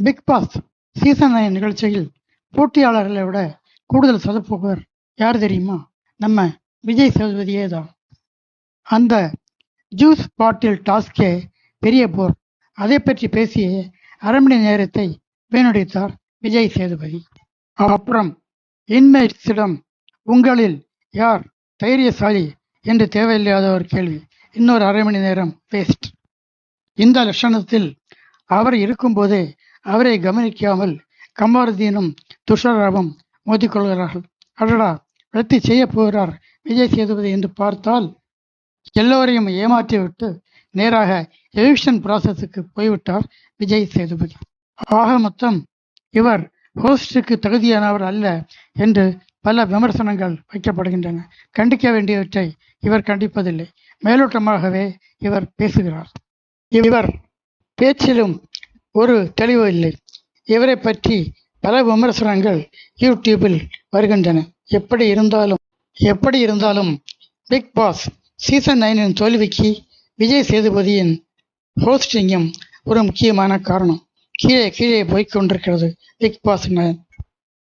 Big Boss season nine நிகழ்ச்சியில் போட்டியாளர்களை விட கூடுதல் சொதப்புவர் யார் தெரியுமா? நம்ம விஜய் சேதுபதியே தான். அந்த ஜூஸ் பாட்டில் டாஸ்கே பெரிய போர். அதை பற்றி பேசிய அரை மணி நேரத்தை வீணடித்தார் விஜய் சேதுபதி. அப்புறம் இன்மேட்ஸிடம் உங்களில் யார் தைரியசாலி என்று தேவையில்லாத ஒரு கேள்வி. இன்னொரு அரை மணி நேரம் வேஸ்ட் இந்த லட்சணத்தில் அவர் இருக்கும்போதே அவரை கவனிக்காமல் கமாருதீனும் துஷாராவும் மோதிக்கொள்கிறார்கள். அடடா வெற்றி செய்ய போகிறார் விஜய் சேதுபதி என்று பார்த்தால் எல்லோரையும் ஏமாற்றிவிட்டு நேராக எவிக்ஷன் ப்ராசஸுக்கு போய்விட்டார் விஜய் சேதுபதி. ஆக மொத்தம் இவர் ஹோஸ்டுக்கு தகுதியானவர் அல்ல என்று பல விமர்சனங்கள் வைக்கப்படுகின்றன. கண்டிக்க வேண்டியவற்றை இவர் கண்டிப்பதில்லை. மேலோட்டமாகவே இவர் பேசுகிறார். இவர் பேச்சிலும் ஒரு தெளிவு இல்லை. இவரை பற்றி பல விமர்சனங்கள் யூடியூபில் வருகின்றன. எப்படி இருந்தாலும் எப்படி இருந்தாலும் பிக் பாஸ் சீசன் நைனின் தோல்விக்கு விஜய் சேதுபதியின் ஹோஸ்டிங்கும் ஒரு முக்கியமான காரணம். கீழே கீழே போய்க் கொண்டிருக்கிறது பிக் பாஸ் நைன்